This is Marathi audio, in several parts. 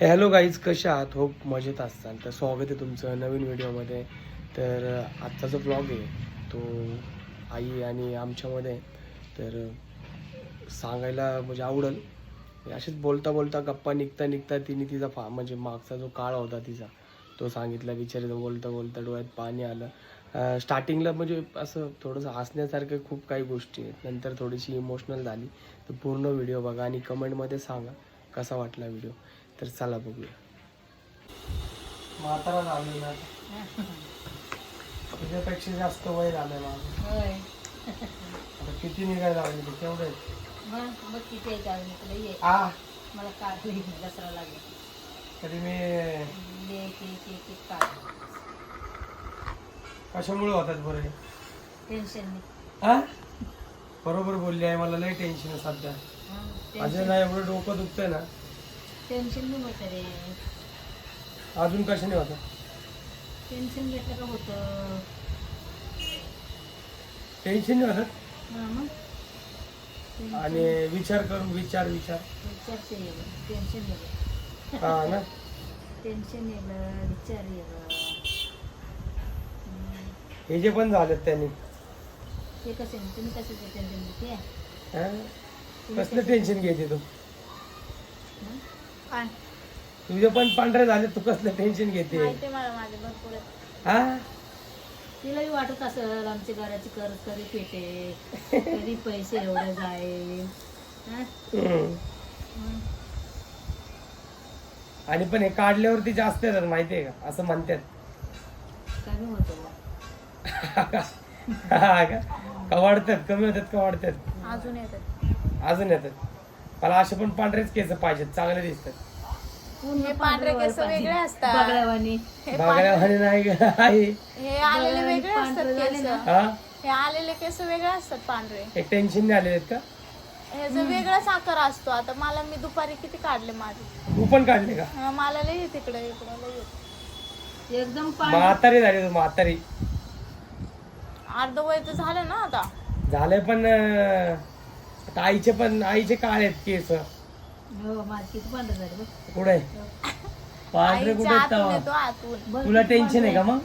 हॅलो गाईज कशा आहात? होप मजेत असाल तर स्वागत आहे तुमचं नवीन व्हिडिओमध्ये तर अं, आजचा जो ब्लॉग आहे तो आई आणि आमच्यामध्ये. तर सांगायला म्हणजे आवडेल. असेच बोलता बोलता गप्पा निघता निघता तिने तिचा फा म्हणजे मागचा जो काळ होता तिचा तो सांगितला विचारित बोलता बोलता डोळ्यात पाणी आलं. स्टार्टिंगला म्हणजे असं थोडंसं हसण्यासारखं खूप काही गोष्टी आहेत. नंतर थोडीशी इमोशनल झाली. तर पूर्ण व्हिडिओ बघा आणि कमेंटमध्ये सांगा कसा वाटला व्हिडिओ तर चला बघूया. म्हातारा झाली ना. तुझ्यापेक्षा जास्त वय झालंय माझं. होय. आता किती निघायला लागले ते केवढे आहेत? मग किती आहे गावी तुला ये आ? मला काढ दसरा लागला. तरी मी ले एक एक एक एक काढ. कशामुळे होतात बरं हे? टेन्शन नाही हा बरोबर बोलली आहे मला लय टेन्शन आहे सध्या. माझं ना एवढं डोकं दुखतंय ना. टेन्शन नाही होतं रे. अजून कशाने होतं? टेन्शन घेतलं का होतं? टेन्शन नाही होत? हा मग. आणि विचार करून विचार विचार. विचारचे येलं टेन्शन येलं हा ना? टेन्शन येलं विचार येलं हे जे पण झालेत त्यांनी. ते कसे तुम्ही कशाचं टेन्शन घेते? हा? कसलं टेन्शन घेते तू? तुझे पण पांढरे झाले तू कसलं टेन्शन घेते? माहिती आहे मला माझे भरपूर. हा? तिलाही वाटत असेल आमच्या घराची कर्ज कधी पेटे कधी पैसे एवढे जाईल. हं? हम्म. आणि पण हे काढल्यावरती जास्त येतात माहितीये का? असं म्हणतात. कमी होतो हा का? का वाढतात कमी होतात का वाढतात अजून येतात. अजून येतात. मला असे पण पांढरेच केस पाहिजेत चांगले दिसतात. हे पांढरे केस वेगळे असतात. बागड्यावाने नाही का? आहे. हे आलेले वेगळे असतात केस. हा? हे आलेले केस वेगळे असतात पांढरे. एक टेन्शन नाही आलेले आहेत का? ह्याचा वेगळाच आकार असतो. आता मला मी दुपारी किती काढले माझे? तू पण काढले का? हा, मला लई येत इकडे इकडे लई येत. एकदम म्हातारी झाली तू म्हातारी अर्ध वय तर झालं ना आता. झालंय पण अं, आता आईचे पण आईचे काळ आहेत केस. हो माझे किती पांढरे झाले बघ. कुठे? पांढरे कुठे आईच्या आहेत आतून तेव्हा? येतो आतून. बघ तुला किती टेन्शन आहे का मग?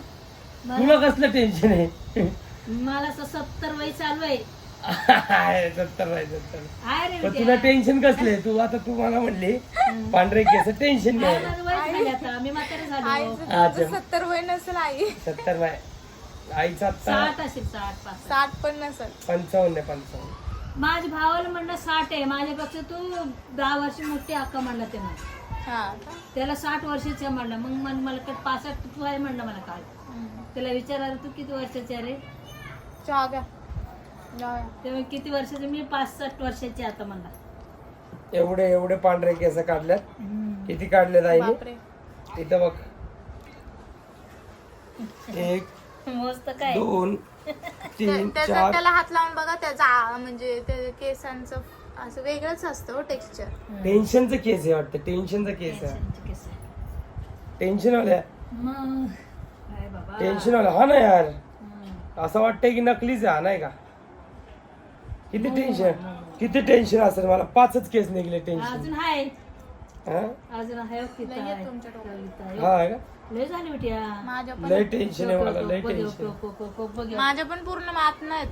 तुला कसलं टेन्शन आहे. मला असं सत्तर वय चालू आहे. आहे, सत्तर आहे सत्तर आहे रे पण. तुला टेन्शन कसले तू आता तू मला म्हणली पांढरे केस टेन्शन आहे, नाही माझं वय झाले आता मी म्हातारे झालो आईचं हा, तुझं सत्तर वय नसेल आई. सत्तर बाय आईचा आता साठ असेल साठ पाच साठ पण नसेल. पंचावन्न आहे पंचावन्न. माझ्या भावाला म्हणलं साठ आहे माझ्यापेक्षा तू दहा वर्ष मोठी अक्का म्हणला ते मला हा का? त्याला साठ वर्षाचं म्हणलं. मग मन मला काय पासष्ट तू आहे म्हणलं मला काल. हम्म. त्याला विचारायला तू किती वर्षाची आहे रे? चहा घ्या घ्या. तेव्हा किती वर्षाची? मी पासष्ट वर्षाची आता म्हणला. एवढे एवढे पांढरे केस काढल्यात. किती काढलेत आईने बापरे. इथं बघ. एक मस्त काय? दोन तीन त्याचा चार. त्याला हात लावून बघा त्याचा आ- म्हणजे ते केसांचं असं वेगळंच असतं टेक्स्चर टेन्शनचं केस आहे वाटतं टेन्शनचं केस आहे. टेन्शनचे केस आहे. टेन्शन वाल्या मग. काय बाबा. टेन्शन वाला हा ना यार. हं. असं वाटतंय की नकलीच आहे हा नाही का? किती टेन्शन किती टेन्शन असेल मला? पाचच केस निघले टेन्शन अजून आहे हा? अजून आहे हो, आहे. आहे? तुमच्या डोक्यात. कविता आहे. हा का? लय झाली बेटिया माझ्या पण टेन्शन आहे मला लय. माझ्या पण पूर्ण मात नाहीत.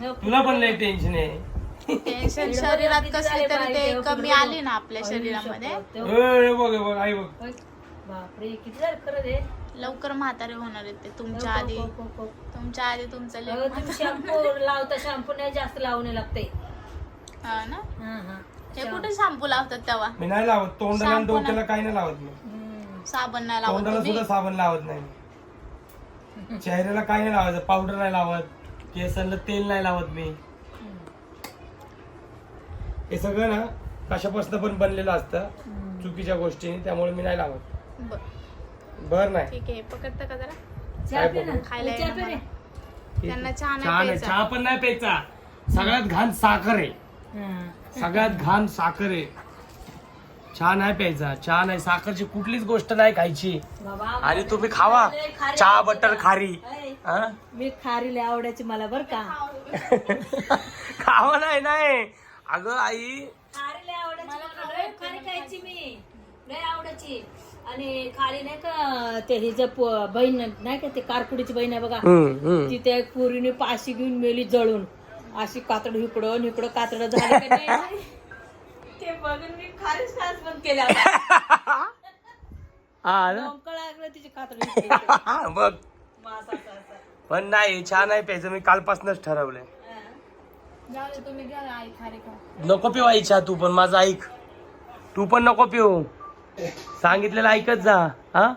हे तुला पण लय टेन्शन आहे. टेन्शन शरीरात कसली तरी ते कमी आली ना आपल्या शरीरामध्ये. ए, बघ बघ आई बघ. बापरे किती झालं खरं रे? लवकर म्हातारे होणार आहेत ते तुमच्या आधी. तुमच्या आधी तुमचं लेक शॅम्पू लावता शॅम्पू नाही जास्त लावणे लागते हा ना? हा हा. हे कुठे शॅम्पू लावतात तेव्हा? मी नाही लावत तोंडाला आणि डोक्याला काही नाही लावत मी. साबण नाही लावत तोंडाला तुम्ही? सुद्धा साबण लावत नाही. मी. चेहऱ्याला काही नाही लावायचं पावडर नाही लावत केसांना तेल नाही लावत मी. हे सगळं ना कशापासून पण बनलेलं असतं चुकीच्या गोष्टी त्यामुळे मी नाही लावत. बर. बर नाही. ठीक आहे पकडतं का जरा? चहा पे ना? खायला चहा ये पे ना? रे त्यांना चहा चहा नाही नाही प्यायचा. चहा पण नाही प्यायचा. सगळ्यात घाण साखर आहे. हा. सगळ्यात घाण साखर आहे. चहा नाही प्यायचा चहा नाही साखरची कुठलीच गोष्ट नाही खायची. बाबा आणि तुम्ही खावा. लय खारी चहा आवडते. बटर? खारी. ऐ, हा? मी खारी लय आवडायची मला बर का. खावा नाही नाही. अगं आई. खारी लय आवडायची मला लय खारी खायची. मी. लय आवडायची. आणि खाली नाही का ते प- बहीण नाही का ते कारकुडीची बहीण आहे बघा. हम्म, हम्म. ती त्या पोरीने पाशी घेऊन मेली जळून. अशी कातड इकडं आणि इकडं कातड झाली का नाही? बघून मी खारीच खास बंद केल्या हा ना? डोंकळ लागलं तिची कातड इकडे इकडे. बघ. पण नाही छान आहे प्यायचं मी कालपासूनच ठरवलंय हा. जाऊ दे तुम्ही घ्या आई खारी खा नको पिऊ तू पण माझं ऐक तू पण नको पिऊ सांगितलेलं ऐकत जा हा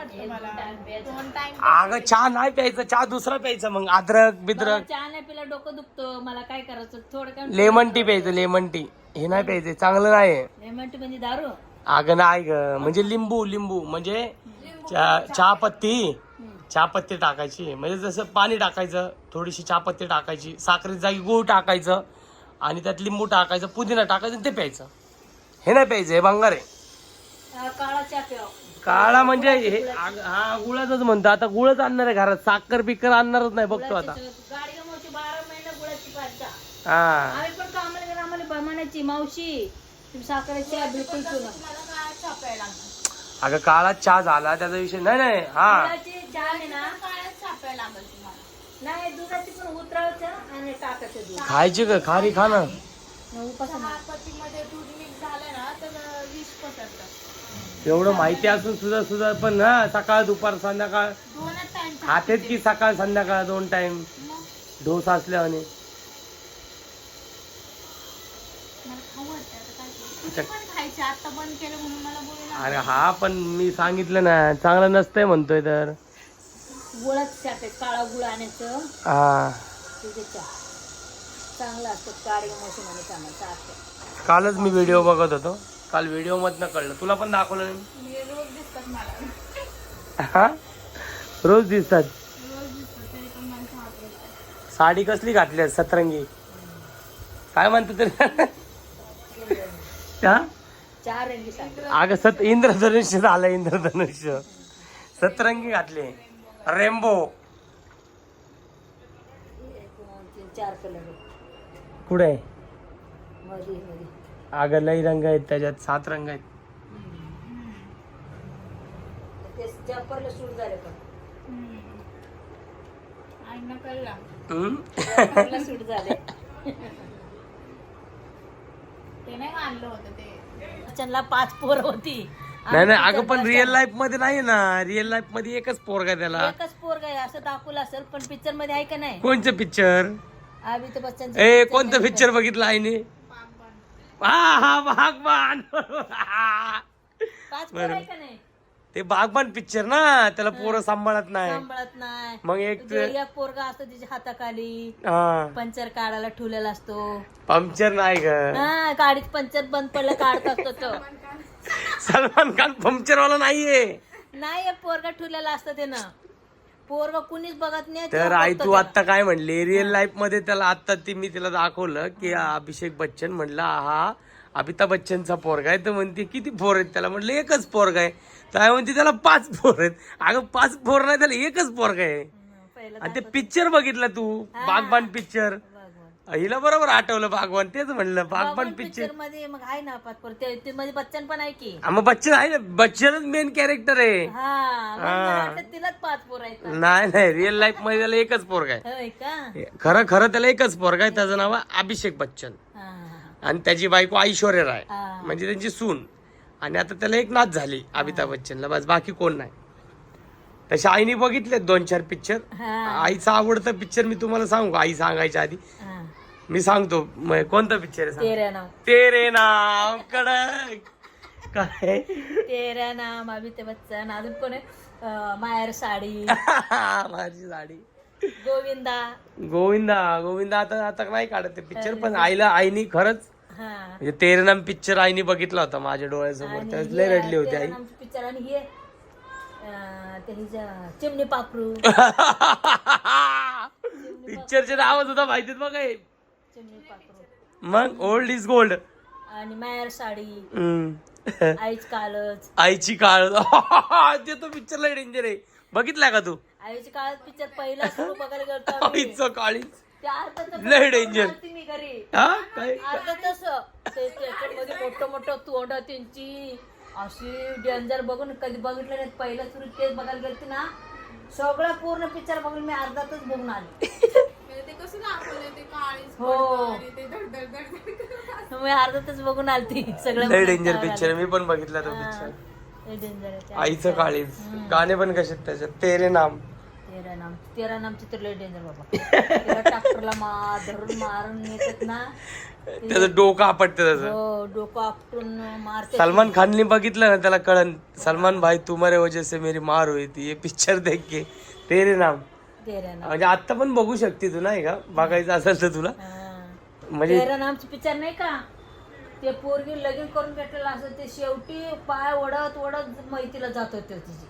वाटतं मला. दोन टाइम अगं चहा नाही प्यायचं चहा दुसरा प्यायचा मग. अद्रक बिद्रक. चहा नाही पिला डोकं दुखतं. मला काय करायचं? थोडं काय लेमन टी प्यायचं लेमन टी. हे नाही प्यायचं चांगलं नाही. लेमन टी म्हणजे दारू? अगं नाही ग. म्हणजे लिंबू लिंबू. म्हणजे चा- चहापत्ती. चहापत्ती टाकायची. म्हणजे जसं पाणी टाकायचं थोडीशी चहापत्ती टाकायची. साखरेची जागी गूळ टाकायचं. आणि त्यात लिंबू टाकायचं पुदिना टाकायचं आणि ते प्यायचं. हे नाही प्यायचं हे भंगार आहे. काळा म्हणजे हे हा गुळाचंच म्हणतो. आता गुळच आणणार आहे घरात. साखर बिकर आणणारच नाही बघतो आता. गाडी गमवची बारा महिने गुळाची पाचता हा. आम्ही पण कामाला गेलो आम्हाला ब- म्हणायची मावशी तुम्ही साखरेची चहा बिलकुल पिऊ नका मला काय छापायला लागतं अगं काळा चहा झाला त्याचा विषय नाही नाही हा. गुळाची चहा आहे ना काळच छापायला लागेल तुम्हाला नाही दुधाची पण उतरावचं आणि टाकायचं दूध. खायची का? खारी खा ना. मग उपास चहापत्तीमध्ये दूध मिक्स झालं ना तर विष पसरतं एवढं माहिती असून सुद्धा सुद्धा पण ना सकाळ दुपार संध्याकाळ. दोनच खातेत की सकाळ संध्याकाळ दोन टाइम डोसा असल्याने मला खाऊ वाटतं आता काय करू? किती पण खायचे आता बंद केलं म्हणून मला बोलू अरे हा पण मी सांगितलं ना चांगलं नसतंय म्हणतोय तर. गुळाचं चहा प्यायचं काळा गुळ आणायचं. हा. तुझे चहा. चांगलं असतं कालच मी व्हिडिओ बघत होतो. काल व्हिडिओ मधनं कळलं. तुला पण दाखवलं नाही? मी रोज दिसतात हा? रोज साडी कसली घातली आहे सतरंगी? काय म्हणतो तरी? हा? चार रंगी साखर अगं सत इंद्रधनुष्य झालं इंद्रधनुष्य. सतरंगी घातले. रेम्बो. कुठे? अगं लई रंग आहेत त्याच्यात सात रंग आहेत. ते जम्परला सूट झाले पण. आईना कळला हम्म? जम्परला सूट झाले. ते नाही का आणलं होतं ते. त्यांना पाच पोरं होती. नाही नाही अगं पण रिअल लाईफमध्ये नाही ना. रिअल लाईफमध्ये एकच पोरगा त्याला. एकच पोरग आहे असं दाखवलं असेल पण पिक्चरमध्ये आहे का नाही? कोणचं पिक्चर अमिताभ बच्चन ए कोणतं पिक्चर बघितलं आईने? हा हा भागवान. पाच पोरं आहे का नाही? ते भागवान पिक्चर ना त्याला पोरं सांभाळत नाही. सांभाळत नाही. मग एक जे एक पोरगा असतो तिच्या हाताखाली हा. पंचर काढायला ठेवलेला असतो. पंक्चर नाही ग. हा गाडीत पंचर बंद पडलं काढत असतो तो. सलमान खान पंक्चर वाला नाहीये नाही एक पोरगा ठेवलेला असतं ते ना पोरगा कुणीच बघत नाही तर आई तू. आता काय म्हणली? रिअल लाईफमध्ये त्याला आता ती मी तिला दाखवलं की अभिषेक बच्चन म्हणला हा अमिताभ बच्चनचा पोरगा आहे. तर म्हणते किती पोर आहेत त्याला? म्हटलं एकच पोरगा आहे. तर म्हणते त्याला पाच पोर आहेत. अगं पाच पोर नाही त्याला एकच पोरगा आहे. आणि ते पिक्चर बघितलं तू? बागबान पिक्चर. हिला बरोबर आठवलं बागवान तेच म्हणलं भगवान पिक्चर. मध्ये मग आहे ना पाच पोरं ते मध्ये बच्चन पण आहे की. मग बच्चन आहे ना बच्चनच मेन कॅरेक्टर आहे. हा तिलाच पाच पोर आहेत. का? नाही नाही रिअल लाईफमध्ये त्याला एकच पोरगा आहे. खरं खरं त्याला एकच पोरगा आहे त्याचं नाव आहे अभिषेक बच्चन. आणि त्याची बायको ऐश्वर्या राय. म्हणजे त्यांची सून. आणि आता त्याला एक नाच झाली अमिताभ बच्चनला. बस बाकी कोण नाही. तसे आईने बघितले दोन चार पिक्चर आईचा आवडता पिक्चर मी तुम्हाला सांगू आई सांगायच्या आधी. मी सांगतो म- कोणता पिक्चर आहे सांग. तेरा नाव. तेरे नाव कडक. काय? तेरा नाम अमिताभ बच्चन अजून कोण आहे? अं, मायर साडी. माझी साडी. गोविंदा. गोविंदा गोविंदा आता आता नाही काढत ते पिक्चर पण आईला आईनी खरंच हा. म्हणजे तेरे नाम पिक्चर आईने बघितला होता माझ्या डोळ्यासमोर. त्याच लय रडली होती आई. पिक्चर आणि हे अं, ते हिच्या चिमणी पाखरू. पिक्चरचे नावच होता माहितीत हे. पाखरू मग ओल्ड इज गोल्ड आणि मायर साडी. आईच कालच. आईची काळ ते तो पिक्चर लय डेंजर आहे. बघितला का तू? आईची काळच पिक्चर पहिला सुरू बघायला गेलो. आईचं काळीच. लय काय? अर्ध तस. त्याच्यामध्ये मोठं मोठं तोंड त्यांची. अशी डेंजर बघून कधी बघितलं नाही पहिलं सुरू तेच बघायला गेलते ना. सगळं पूर्ण पिक्चर बघून मी अर्धातच बघून आले. म्हणजे ते कसं ते काळीच हो. पडतं आणि ते. मी अर्धातच बघून आलती सगळं लय डेंजर पिक्चर. मी पण बघितला तो पिक्चर ते. आईचं काळीज गाणे पण कसे आहेत त्याच्यात? तेरे नाम. तेरा नाम. तेरा नामची तर लय डेंजर बाबा. तिला ट्रॅक्टरला मार धरून मारून येतात ना त्याचं डोकं आपटतं त्याचं. हो डोकं आपटून मारते सलमान खानने बघितलं ना त्याला कळन सलमान भाई तुम्हारे वजह से मेरी मार हुई थी. ये पिक्चर देख के. तेरे नाम. तेरा म्हणजे आता पण बघू शकते तू नाही का? बघायचं असेल तर तुला. म्हणजे तेरा नामची पिक्चर नाही का? ते पोरगी लगीन करून भेटलेलं असं ते शेवटी पाय ओढत ओढत मैतीला जात होते तिची.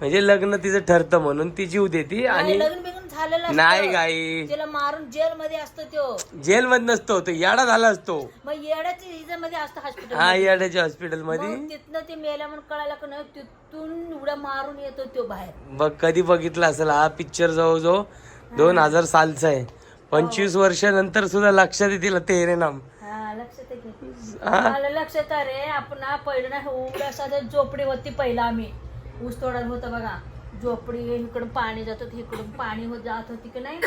म्हणजे लग्न तिचं ठरतं म्हणून ती जीव देती आणि नाही, लग्न बिग्न झालेलं असतं. नाही गाई. तिला मारून जेल मध्ये असतो तो. जेल मध्ये नसतो तो याडा झाला असतो. मग येड्याची हिच्यामध्ये असतं हॉस्पिटल हा याड्याच्या हॉस्पिटलमध्ये मग तिथनं ते मेल्या म्हणून कळायला का नाही तिथून उड्या मारून येतो तो बाहेर. बघ कधी बघितला असेल हा पिक्चर जवळजवळ दोन हजार सालचा आहे. पंचवीस वर्षानंतर सुद्धा लक्षात येतील तेरे नाम. हा लक्षात. हा. मला लक्षात रे आपण ना पहिलं ना साधं झोपडी होती पहिला आम्ही. ऊस तोडत होतं बघा. झोपडी इकडून पाणी जात होतं इकडून पाणी होत जात होती की नाही?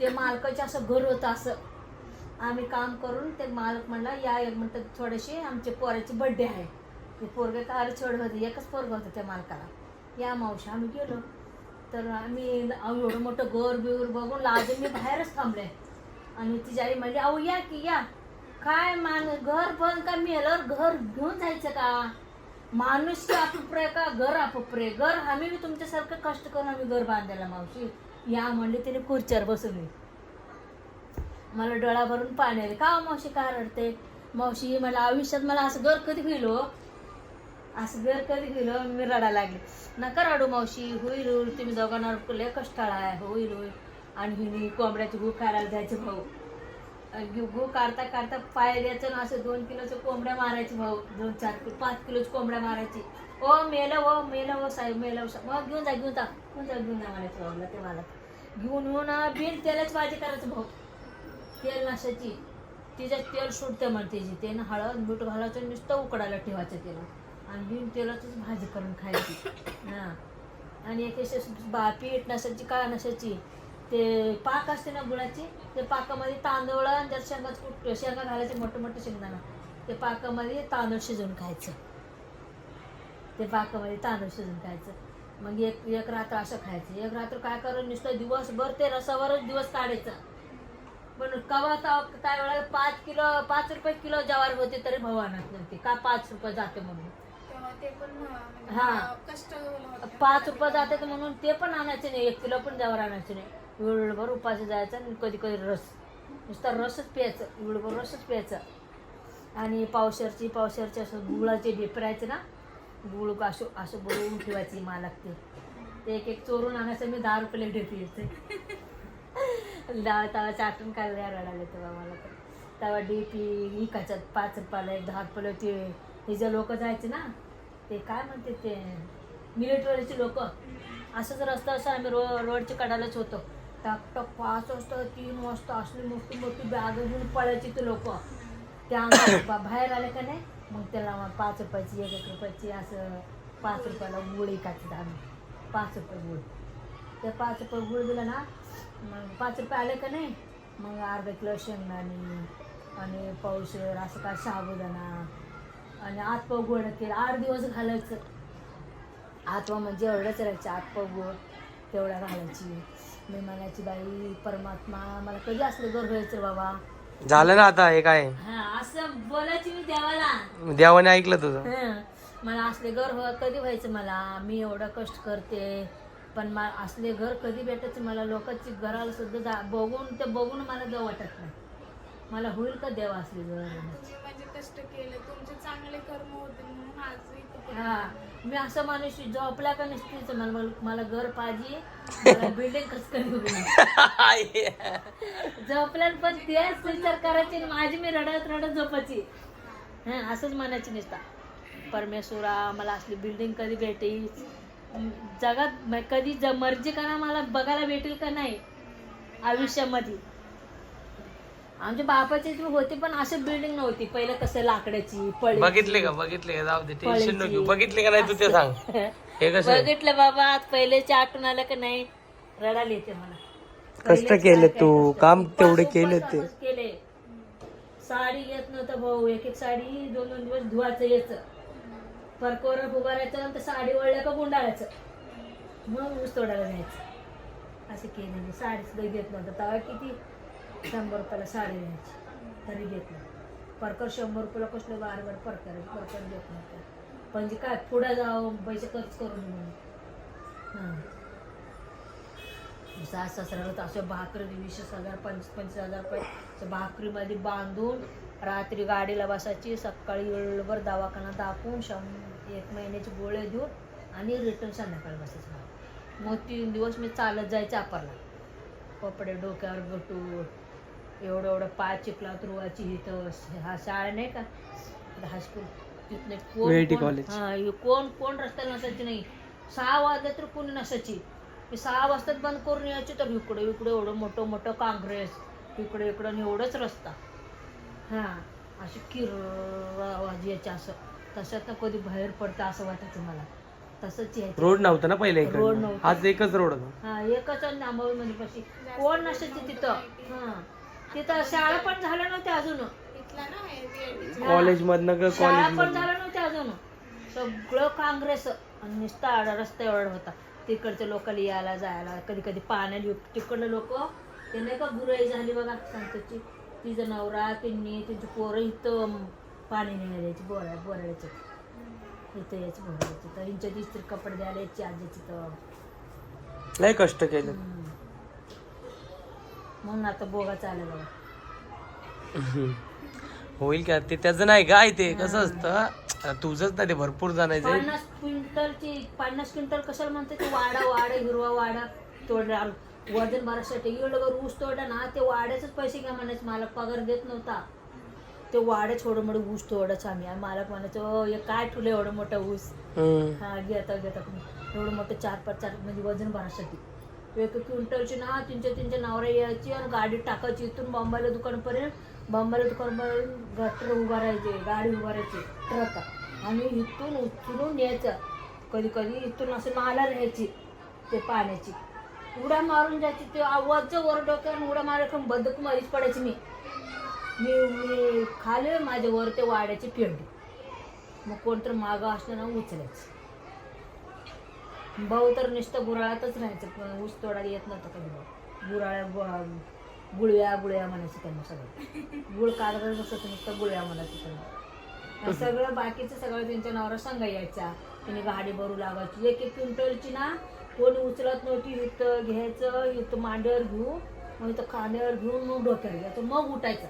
ते मालकाचे असं घर होतं असं. आम्ही काम करून ते मालक म्हणला या एक म्हणतात थोडेसे आमचे पोराचे बड्डे आहे. ते पोरगे का छोड होते एकच पोरग होतं त्या मालकाला. या मावशी आम्ही गेलो. तर आम्ही अहो, एवढं मोठं घर बिवर बघून लाजून मी बाहेरच थांबले. आणि तिच्या आई म्हणली अहो या की या. काय मान घर बंद का मेल्यावर घर घेऊन जायचं का? माणूस अपुप्रे का घर अपुप्रे घर आम्ही बी तुमच्यासारखं कष्ट करून आम्ही घर बांधायला मावशी. या म्हणले तिने खुर्च्यावर बसवली. मला डोळा भरून पाणी आले. का हो मावशी काय रडते? मावशी मला आयुष्यात मला असं घर कधी होईल हो? असं घर कधी होईल हो? मी रडायला लागले. नका रडू मावशी. होईल होईल. तुम्ही दोघांना लय कष्टाळा आहे. होईल होईल. आणि हिने कोंबड्याची गू खायला द्यायचे भाऊ. आणि काढता काढता पाय द्यायचं ना असं दोन किलोचं कोंबड्या मारायची भाऊ. दोन चार किलो पाच किलोची कोंबड्या मारायची. ओ मेलं हो मेलं हो साहेब मेलं साहेब. मग घेऊन जा घेऊन जा. घेऊन जा घेऊन जा म्हणायचं भाऊला ते मला. घेऊन हो येऊन बिन तेलच भाजी करायचं भाऊ. तेल नसायची. तिच्यात तेल सुटते म्हणते तिची. त्यानं हळद मीठ घालायचं नुसतं उकडायला ठेवायचं तेला आणि बिन तेलाचीच भाजी करून खायची. हां. आणि एक बा पीठ नसायची काय नसायची. ते पाक असते ना गुळाची ते पाकामध्ये तांदूळ आणि त्यात शेंगाच कुट शेंगा घालायचे मोठं मोठं शेंगदाणा. ते पाकामध्ये तांदूळ शिजवून खायचं. ते पाकामध्ये तांदूळ शिजवून खायचं. मग एक एक रात्र असं खायचं. एक रात्र काय करून नुसतं दिवसभर ते रसावरच दिवस काढायचा. पण कवा त्या वेळेला पाच किलो पाच रुपये किलो ज्वारी होते तरी भाव आणत नव्हती. का पाच रुपये जाते म्हणून? म्हणजे हा. कष्ट होते. पाच रुपये जाते म्हणून ते पण आणायचे नाही. एक किलो पण ज्वार आणायचे नाही. वेळभर उपाशी जायचं आणि कधी कधी रस. नुसता रसच प्यायचं वेळभर रसच प्यायचं. आणि पावशरची पावशरची असं गुळाचे बेपरायचे ना गुळ असं असं बोलवून ठेवायची मला लागते ते एक एक चोरून आणायचं मी दहा रुपये ढेपी येते डाळ तवाच्या आठवण काढल्या रडायला तेव्हा मला तर तवा डीपी इकाच्यात पाच रुपयाला एक दहा रुपयाला ते. हे जे लोक जायचे ना ते काय म्हणते ते मिलिटरीचे लोक असंच रस्ता असं आम्ही रो रोडच्या कडालाच होतो. टाक पाच वाजता तीन वाजता असली मोठी मोठी बॅग घेऊन पळायची ते लोक. त्या बाहेर आले का नाही मग त्याला मग पाच रुपयाची एक एक रुपयाची असं पाच रुपयाला गुळ एकाची आम्ही. पाच रुपये गुळ. त्या पाच रुपये गुळ दिलं ना मग पाच रुपये आले का नाही मग अर्धा किलो शेंगदाणे आणि पावशेर असं काय साबुदाणा आणि आतपाव गोड तेल आठ दिवस घालायचं. आतवा म्हणजे एवढंच राहायचं आतपाव गोड तेवढा घालायची मी म्हणायची बाई परमात्मा मला कधी असलं घर व्हायचं बाबा? झालं ना आता हे काय? हा असं बोलायची मी देवाला. देवाने ऐकलं तुझं? हं. मला असले घर हो कधी व्हायचं मला? मी एवढं कष्ट करते. पण मा असले घर कधी भेटायचं मला? लोकांची घराला सुद्धा जा बघून ते बघून मला देव वाटत नाही. मला होईल का देव असले घर? तुम्ही म्हणजे कष्ट केले. तुमचे चांगले कर्म होते म्हणून आज इथं हा. मी असं माणूस झोपला का नसतील मला मला- घर पाहिजे. मला बिल्डिंग कस कधी उभी पण तेच विचार करायचे माझी मी रडत रडत झोपायची. हा असंच म्हणायची नसता. परमेश्वरा मला असली बिल्डिंग कधी भेटेल? जगात कधी ज मर्जी करा मला बघायला भेटेल का नाही? आयुष्यामध्ये. आमच्या बापाची होती पण असं बिल्डिंग नव्हती. पहिलं कसं लाकडाची पळी बघितले का? बघितले का? जाऊ दे टेन्शन नको. पळीची. बघितले का नाही तू ते सांग? हे कसं? आहे? बघितलं बाबा आज पहिलेच्या आठवण आलं का नाही? रडायला येते मला. कष्ट केले तू. काम तेवढे केले ते. केले. साडी घेत नव्हतं भाऊ. एक एक साडी दोन दोन दिवस धुवायचं यायचं. परकोर उभारायचं आणि ते साडी वळल्या का गुंडाळायचं. मग ऊस तोडायला जायचं. असं केलं मी साडी सुद्धा घेत नव्हतं. तेव्हा किती शंभर रुपयाला साडी घ्यायची तरी घेत नाही. परकर शंभर रुपयाला कसलं बार बार परकर परकर घेत नाही म्हणजे काय पुढे जाऊन पैसे खर्च करून म्हणून हां. सास सासऱ्याला तर असं भाकरी वीस हजार पंच पंचवीस हजार रुपये. भाकरीमध्ये बांधून रात्री गाडीला बसायची सकाळी वेळभर दवाखाना दाखवून शं एक महिन्याची गोळे देऊन आणि रिटर्न संध्याकाळी बसायचं. मग तीन दिवस मी चालत जायचं अपारला. कपडे डोक्यावर गटूट एवढं एवढं पाय चिखला तुरवाची इथं हा शाळा नाही का? हायस्कूल तिथले VIT कोण college. हा हे कोण कोण रस्त्याला नसायची नाही. सहा वाजले तर कोणी नसायची. मी सहा वाजताच बंद करून यायची तर इकडे इकडे एवढं मोठं मोठं काँग्रेस इकडे इकडं आणि एवढंच रस्ता. हा अशी किर आवाज यायची असं. तशात ना कधी बाहेर पडतं असं वाटायचं मला तसंच यायचं. रोड नव्हता ना पहिले रोड इकडे नव्हता. हाच एकच रोड होता. हा एकच नांबावी म्हणजे कशी कोण नसायची तिथं? हा. तिथं शाळा पण झाल्या नव्हत्या अजून. इथला ना हे VIP चा. कॉलेज मधनं शाळा कॉलेज पण झालं नव्हत्या अजून. सगळं काँग्रेस आणि नुसता आडा रस्ता एवढा होता. तिकडच्या लोकांना यायला जायला कधी कधी पाण्याला येऊ- तिकडलं लोक ते नाही का गुराई झाली बघा संतची तिचा नवरा तिन्ही तिची पोरं इथं पाणी न्यायला यायची बोरा बोरायचं. इथं यायची बोरायचं. तर हिंच्या दिसतील कपडे द्यायला यायची आजीची तर. लय कष्ट केले. म्हणून आता बोगा चालू बघा होईल का? ते त्याचं नाही काय ते. कसं असतं? तुझंच ना ते. भरपूर जाणायचं पन्नास क्विंटलची पन्नास क्विंटल कशाला म्हणते? ते वाडा वाडा हिरवा वाडा तोडला. वजन भरासाठी एवढं ऊस तोडला ना ते वाड्याचेच पैसे घ्या म्हणायचे. मला पगार देत नव्हता. ते वाड्या छोडं मोठं ऊस तोडायचं आम्ही. आणि मालक म्हणायचं "ओ, हे काय ठुलं एवढं मोठं ऊस? हा घेता घेता. एवढं मोठं चार पाच चार म्हणजे वजन भरासाठी एक क्विंटलची ना तीनच्या तीनच्या नावरा यायची आणि गाडी टाकायची इथून बॉम्बायला दुकानपर्यंत. बॉम्बायला दुकानपर्यंत गटर उभारायचे गाडी उभारायची ट्रक. आणि इथून उचलून यायचं कधी कधी इथून असं नाला राहायची ते पाण्याची. उड्या मारून जायची ते आवाजचं वर डोक्यावर उड्या मारायचं बदक मारीच पडायची मी. मी मी खाले माझ्यावर ते वाड्याची पेंडी. मग कोणतर मागं असलं ना उचलायचं. भाऊ तर नुसतं गुराळातच राहायचं पण ऊस तोडायला येत नव्हतं कधी भाऊ. गुराळ्या गुळव्या गुळव्या म्हणायचं त्यांना सगळं. गुळ कागदात बसत नुसतं गुळव्या म्हणायचं त्यांना. सगळं बाकीचं सगळं त्यांच्या नावावर सांगा यायचा. त्याने गाडी भरू लागायची. एक एक क्विंटलची ना कोणी उचलत नव्हती युद्ध घ्यायचं इथं मांड्यावर घेऊ मग इथं खांद्यावर घेऊन मग डोक्यावर घ्यायचं. मग उठायचं.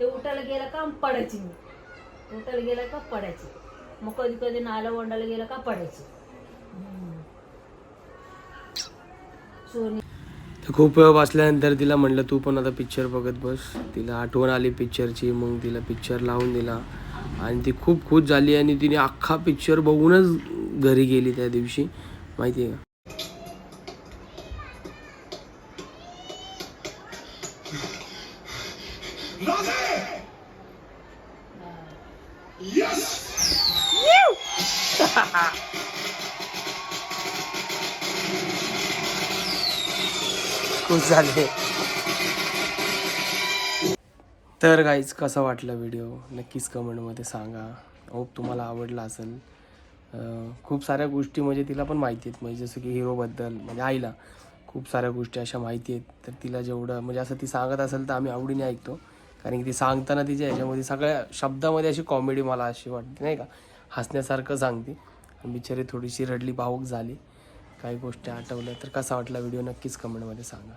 ते उठायला गेलं का पडायची मी. उठायला गेलं का पडायची. मग कधी कधी नाला वंडाला गेलं का पडायची. तर खूप वेळ बसल्यानंतर तिला म्हणलं तू पण आता पिक्चर बघत बस. तिला आठवण आली पिक्चरची मग तिला पिक्चर लावून दिला. आणि ती खूप खुश झाली आणि तिने अख्खा पिक्चर बघूनच घरी गेली त्या दिवशी. माहिती आहे का खुश झाले. तर गाईज कसा वाटला व्हिडिओ नक्कीच कमेंटमध्ये सांगा. होप तुम्हाला आवडला असेल. खूप साऱ्या गोष्टी म्हणजे तिला पण माहिती आहेत. म्हणजे जसं की हिरोबद्दल म्हणजे आईला खूप साऱ्या गोष्टी अशा माहिती आहेत. तर तिला जेवढं म्हणजे असं ती सांगत असेल तर आम्ही आवडीने ऐकतो. कारण की ती सांगताना तिच्या ह्याच्यामध्ये सगळ्या शब्दामध्ये अशी कॉमेडी मला अशी वाटते नाही का? हसण्यासारखं सांगते. बिचारी थोडीशी रडली भावूक झाली. काही गोष्टी आठवल्या तर कसा वाटला व्हिडिओ नक्कीच कमेंटमध्ये सांगा.